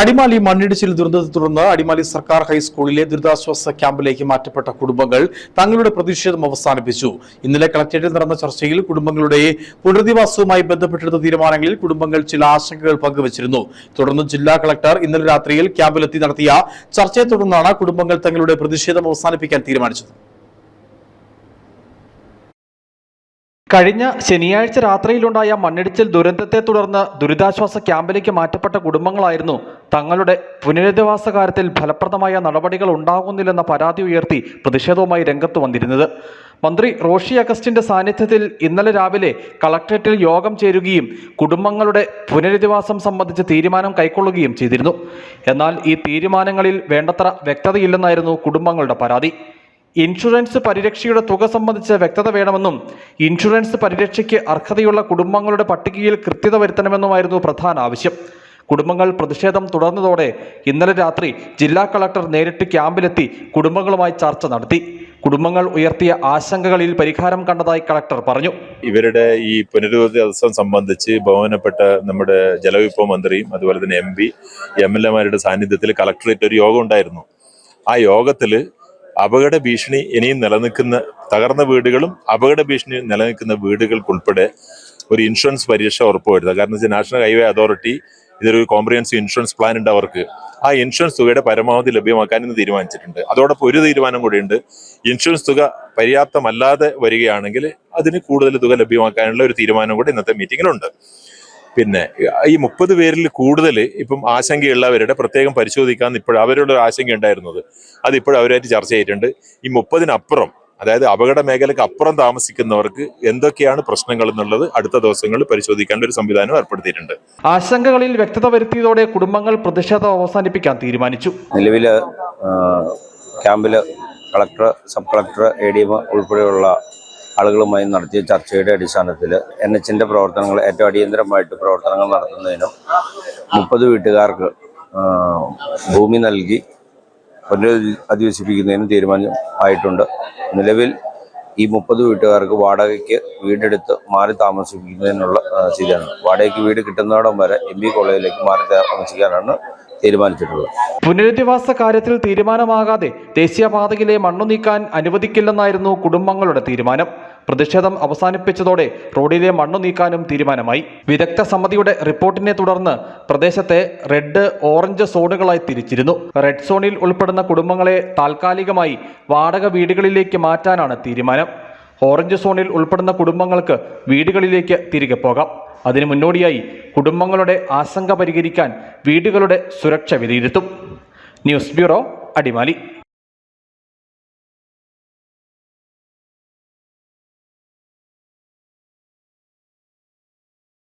അടിമാലി മണ്ണിടിച്ചിൽ ദുരന്തത്തെ തുടർന്ന് അടിമാലി സർക്കാർ ഹൈസ്കൂളിലെ ദുരിതാശ്വാസ ക്യാമ്പിലേക്ക് മാറ്റപ്പെട്ട കുടുംബങ്ങൾ തങ്ങളുടെ പ്രതിഷേധം അവസാനിപ്പിച്ചു. ഇന്നലെ കളക്ടറേറ്റിൽ നടന്ന ചർച്ചയിൽ കുടുംബങ്ങളുടെ പുനരധിവാസവുമായി ബന്ധപ്പെട്ടെടുത്ത തീരുമാനങ്ങളിൽ കുടുംബങ്ങൾ ചില ആശങ്കകൾ പങ്കുവച്ചിരുന്നു. തുടർന്ന് ജില്ലാ കളക്ടർ ഇന്നലെ രാത്രിയിൽ ക്യാമ്പിലെത്തി നടത്തിയ ചർച്ചയെ തുടർന്നാണ് കുടുംബങ്ങൾ തങ്ങളുടെ പ്രതിഷേധം അവസാനിപ്പിക്കാൻ തീരുമാനിച്ചത്. കഴിഞ്ഞ ശനിയാഴ്ച രാത്രിയിലുണ്ടായ മണ്ണിടിച്ചിൽ ദുരന്തത്തെ തുടർന്ന് ദുരിതാശ്വാസ ക്യാമ്പിലേക്ക് മാറ്റപ്പെട്ട കുടുംബങ്ങളായിരുന്നു. തങ്ങളുടെ പുനരധിവാസ കാര്യത്തിൽ ഫലപ്രദമായ നടപടികൾ ഉണ്ടാകുന്നില്ലെന്ന പരാതി ഉയർത്തി പ്രതിഷേധവുമായി രംഗത്ത് വന്നിരുന്നത്. മന്ത്രി റോഷി അഗസ്റ്റിന്റെ സാന്നിധ്യത്തിൽ ഇന്നലെ രാവിലെ കളക്ട്രേറ്റിൽ യോഗം ചേരുകയും കുടുംബങ്ങളുടെ പുനരധിവാസം സംബന്ധിച്ച് തീരുമാനം കൈക്കൊള്ളുകയും ചെയ്തിരുന്നു. എന്നാൽ ഈ തീരുമാനങ്ങളിൽ വേണ്ടത്ര വ്യക്തതയില്ലെന്നായിരുന്നു കുടുംബങ്ങളുടെ പരാതി. ഇൻഷുറൻസ് പരിരക്ഷയുടെ തുക സംബന്ധിച്ച് വ്യക്തത വേണമെന്നും ഇൻഷുറൻസ് പരിരക്ഷയ്ക്ക് അർഹതയുള്ള കുടുംബങ്ങളുടെ പട്ടികയിൽ കൃത്യത വരുത്തണമെന്നുമായിരുന്നു പ്രധാന ആവശ്യം. കുടുംബങ്ങൾ പ്രതിഷേധം തുടർന്നതോടെ ഇന്നലെ രാത്രി ജില്ലാ കളക്ടർ നേരിട്ട് ക്യാമ്പിലെത്തി കുടുംബങ്ങളുമായി ചർച്ച നടത്തി. കുടുംബങ്ങൾ ഉയർത്തിയ ആശങ്കകളിൽ പരിഹാരം കണ്ടതായി കളക്ടർ പറഞ്ഞു. ഇവരുടെ ഈ പുനരധിവാസം സംബന്ധിച്ച് ബഹുമാനപ്പെട്ട നമ്മുടെ ജലവിഭവ മന്ത്രിയും അതുപോലെ തന്നെ എം പി എം എൽ എമാരുടെ സാന്നിധ്യത്തിൽ കളക്ടറേറ്റ് ഒരു യോഗം ഉണ്ടായിരുന്നു. ആ യോഗത്തിൽ അപകട ഭീഷണി ഇനിയും നിലനിൽക്കുന്ന തകർന്ന വീടുകളും അപകട ഭീഷണി നിലനിൽക്കുന്ന വീടുകൾക്കുൾപ്പെടെ ഒരു ഇൻഷുറൻസ് പരിരക്ഷ ഉറപ്പുവരുത്തുക. കാരണം വെച്ചാൽ നാഷണൽ ഹൈവേ അതോറിറ്റി ഇതൊരു കോംപ്രിഹെൻസീവ് ഇൻഷുറൻസ് പ്ലാൻ ഉണ്ട് അവർക്ക്. ആ ഇൻഷുറൻസ് തുകയുടെ പരമാവധി ലഭ്യമാക്കാൻ ഇന്ന് തീരുമാനിച്ചിട്ടുണ്ട്. അതോടൊപ്പം ഒരു തീരുമാനം കൂടിയുണ്ട്. ഇൻഷുറൻസ് തുക പര്യാപ്തമല്ലാതെ വരികയാണെങ്കിൽ അതിന് കൂടുതൽ തുക ലഭ്യമാക്കാനുള്ള ഒരു തീരുമാനം കൂടി ഇന്നത്തെ മീറ്റിംഗിലുണ്ട് പിന്നെ ഈ മുപ്പത് പേരിൽ കൂടുതൽ ഇപ്പം ആശങ്കയുള്ളവരുടെ പ്രത്യേകം പരിശോധിക്കാൻ ഇപ്പോഴും അവരുടെ ഒരു ആശങ്ക ഉണ്ടായിരുന്നത് അതിപ്പോഴും ഇപ്പോൾ അവരായിട്ട് ചർച്ച ചെയ്തിട്ടുണ്ട്. ഈ മുപ്പതിനപ്പുറം അതായത് അപകട മേഖലയ്ക്ക് അപ്പുറം താമസിക്കുന്നവർക്ക് എന്തൊക്കെയാണ് പ്രശ്നങ്ങൾ എന്നുള്ളത് അടുത്ത ദിവസങ്ങളിൽ പരിശോധിക്കേണ്ട ഒരു സംവിധാനം ഏർപ്പെടുത്തിയിട്ടുണ്ട്. ആശങ്കകളിൽ വ്യക്തത വരുത്തിയതോടെ കുടുംബങ്ങൾ പ്രതിഷേധം അവസാനിപ്പിക്കാൻ തീരുമാനിച്ചു. നിലവിൽ ക്യാമ്പിൽ collector sub collector A D M ഉൾപ്പെടെയുള്ള ആളുകളുമായി നടത്തിയ ചർച്ചയുടെ അടിസ്ഥാനത്തിൽ എൻ എച്ചിന്റെ പ്രവർത്തനങ്ങൾ ഏറ്റവും അടിയന്തരമായിട്ട് പ്രവർത്തനങ്ങൾ നടത്തുന്നതിനും മുപ്പത് വീട്ടുകാർക്ക് ഭൂമി നൽകി പുനരധിവസിപ്പിക്കുന്നതിനും തീരുമാനം ആയിട്ടുണ്ട് നിലവിൽ ഈ മുപ്പത് വീട്ടുകാർക്ക് വാടകയ്ക്ക് വീടെടുത്ത് മാറി താമസിപ്പിക്കുന്നതിനുള്ള സ്ഥിതിയാണ്. വാടകയ്ക്ക് വീട് കിട്ടുന്നിടം വരെ എം ബി കോളേജിലേക്ക് മാറി താമസിക്കാനാണ് തീരുമാനിച്ചിട്ടുള്ളത്. പുനരധിവാസ കാര്യത്തിൽ തീരുമാനമാകാതെ ദേശീയപാതയിലെ മണ്ണു നീക്കാൻ അനുവദിക്കില്ലെന്നായിരുന്നു കുടുംബങ്ങളുടെ തീരുമാനം. പ്രതിഷേധം അവസാനിപ്പിച്ചതോടെ റോഡിലെ മണ്ണു നീക്കാനും തീരുമാനമായി. വിദഗ്ധ സമിതിയുടെ റിപ്പോർട്ടിനെ തുടർന്ന് പ്രദേശത്തെ റെഡ് ഓറഞ്ച് സോണുകളായി തിരിച്ചിരുന്നു. റെഡ് സോണിൽ ഉൾപ്പെടുന്ന കുടുംബങ്ങളെ താൽക്കാലികമായി വാടക വീടുകളിലേക്ക് മാറ്റാനാണ് തീരുമാനം. ഓറഞ്ച് സോണിൽ ഉൾപ്പെടുന്ന കുടുംബങ്ങൾക്ക് വീടുകളിലേക്ക് തിരികെ പോകാം. അതിനു മുന്നോടിയായി കുടുംബങ്ങളുടെ ആശങ്ക പരിഹരിക്കാൻ വീടുകളുടെ സുരക്ഷ വിലയിരുത്തും. News bureau Adimali.